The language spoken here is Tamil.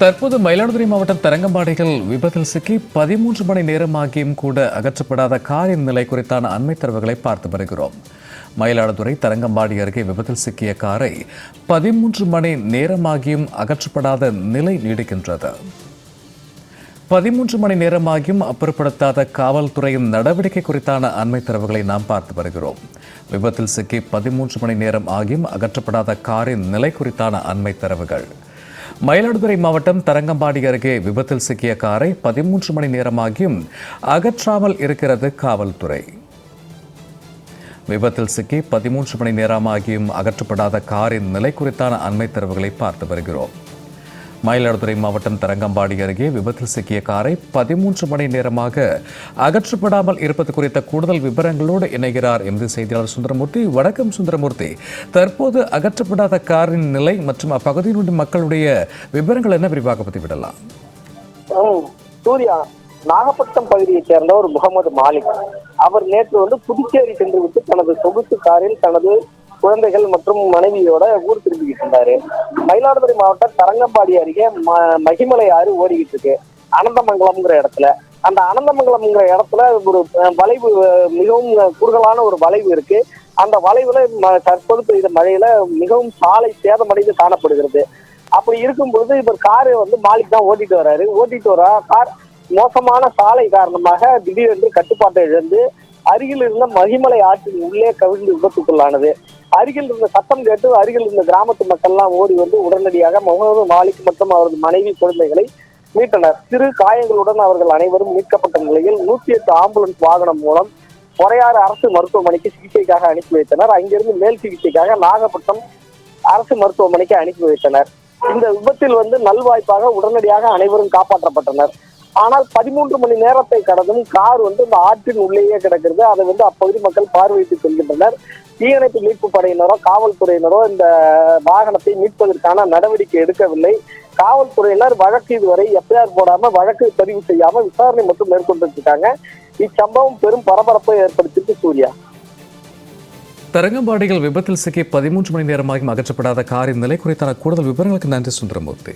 தற்போது மயிலாடுதுறை மாவட்டம் தரங்கம்பாடிகள் விபத்தில் சிக்கி பதிமூன்று மணி நேரமாகியும் கூட அகற்றப்படாத காரின் நிலை குறித்தான அண்மை தரவுகளை பார்த்து வருகிறோம். மயிலாடுதுறை தரங்கம்பாடி அருகே விபத்தில் சிக்கிய காரை பதிமூன்று மணி நேரமாகியும் அகற்றப்படாத நிலை நீடிக்கின்றது. பதிமூன்று மணி நேரமாகியும் அப்புறப்படுத்தாத காவல்துறையின் நடவடிக்கை குறித்தான அண்மை தரவுகளை நாம் பார்த்து வருகிறோம். விபத்தில் சிக்கி பதிமூன்று மணி நேரம் ஆகியும் அகற்றப்படாத காரின் நிலை குறித்தான அண்மை தரவுகள். மயிலாடுதுறை மாவட்டம் தரங்கம்பாடி அருகே விபத்தில் சிக்கிய காரை பதிமூன்று மணி நேரமாகியும் அகற்றாமல் இருக்கிறது காவல்துறை. விபத்தில் சிக்கி பதிமூன்று மணி நேரமாகியும் அகற்றப்படாத காரின் நிலை குறித்தான அண்மை தரவுகளை பார்த்து வருகிறோம். மயிலாடுதுறை மாவட்டம் தரங்கம்பாடி அருகே விபத்தில் சிக்கிய காரை பதிமூன்று மணி நேரமாக அகற்றப்படாமல் இருப்பது குறித்த கூடுதல் விவரங்களோடு இணைகிறார் எமது செய்தியாளர் சுந்தரமூர்த்தி. வணக்கம் சுந்தரமூர்த்தி. தற்போது அகற்றப்படாத காரின் நிலை மற்றும் அப்பகுதியினுடைய மக்களுடைய விவரங்கள் என்ன விரிவாக பதிவிடலாம். சூர்யா நாகப்பட்டினம் பகுதியைச் சேர்ந்தவர் முகமது மாலிக். அவர் நேற்று வந்து புதுச்சேரி சென்று விட்டு தனது சொகுசு காரில் தனது குழந்தைகள் மற்றும் மனைவியோட ஊர் திரும்பிக்கிட்டு இருந்தாரு. மயிலாடுதுறை மாவட்டம் தரங்கம்பாடி அருகே ம- மகிமலை ஆறு ஓடிக்கிட்டு இருக்கு. அனந்தமங்கலம்ங்கிற இடத்துல. அந்த அனந்தமங்கலம்ங்கிற இடத்துல ஒரு வளைவு மிகவும் குறுகலான ஒரு வளைவு இருக்கு. அந்த வளைவுல ம- தற்போது பெய்த மழையில மிகவும் சாலை சேதமடைந்து காணப்படுகிறது. அப்படி இருக்கும்போது இவர் காரு வந்து மாலிக் தான் ஓட்டிட்டு வர்றாரு ஓட்டிட்டு வரா கார் மோசமான சாலை காரணமாக திடீரென்று கட்டுப்பாட்டை இழந்து அருகில் இருந்த மகிமலை ஆற்றின் உள்ளே கவிழ்ந்து விபத்துக்குள்ளானது. அருகில் இருந்த சத்தம் கேட்டு அருகில் இருந்த கிராமத்து மக்கள்லாம் ஓடி வந்து உடனடியாக முகமது மாலிக் மற்றும் அவரது மனைவி குழந்தைகளை மீட்டனர். சிறு காயங்களுடன் அவர்கள் அனைவரும் மீட்கப்பட்ட நிலையில் நூத்தி எட்டு ஆம்புலன்ஸ் வாகனம் மூலம் பொறையாறு அரசு மருத்துவமனைக்கு சிகிச்சைக்காக அனுப்பி வைத்தனர். அங்கிருந்து மேல் சிகிச்சைக்காக நாகப்பட்டினம் அரசு மருத்துவமனைக்கு அனுப்பி வைத்தனர். இந்த விபத்தில் வந்து நல்வாய்ப்பாக உடனடியாக அனைவரும் காப்பாற்றப்பட்டனர். ஆனால் பதிமூன்று மணி நேரத்தை கடந்தும் கார் வந்து இந்த ஆற்றின் உள்ளேயே கிடக்கிறது. அதை வந்து அப்பகுதி மக்கள் பார்வையிட்டு செல்கின்றனர். தீயணைப்பு மீட்பு படையினரோ காவல்துறையினரோ இந்த வாகனத்தை மீட்பதற்கான நடவடிக்கை எடுக்கவில்லை. காவல்துறையினர் வழக்கு இதுவரை எஃப்ஐஆர் போடாம வழக்கு பதிவு செய்யாம விசாரணை மட்டும் மேற்கொண்டு இருக்காங்க இச்சம்பவம் பெரும் பரபரப்பை ஏற்படுத்தியிருக்கு சூர்யா. தரங்கம்பாடிகள் விபத்தில் சிக்கி பதிமூன்று மணி நேரமாகியும் அகற்றப்படாத காரின் நிலை குறித்தான கூடுதல் விவரங்களுக்கு நன்றி சுந்தரமூர்த்தி.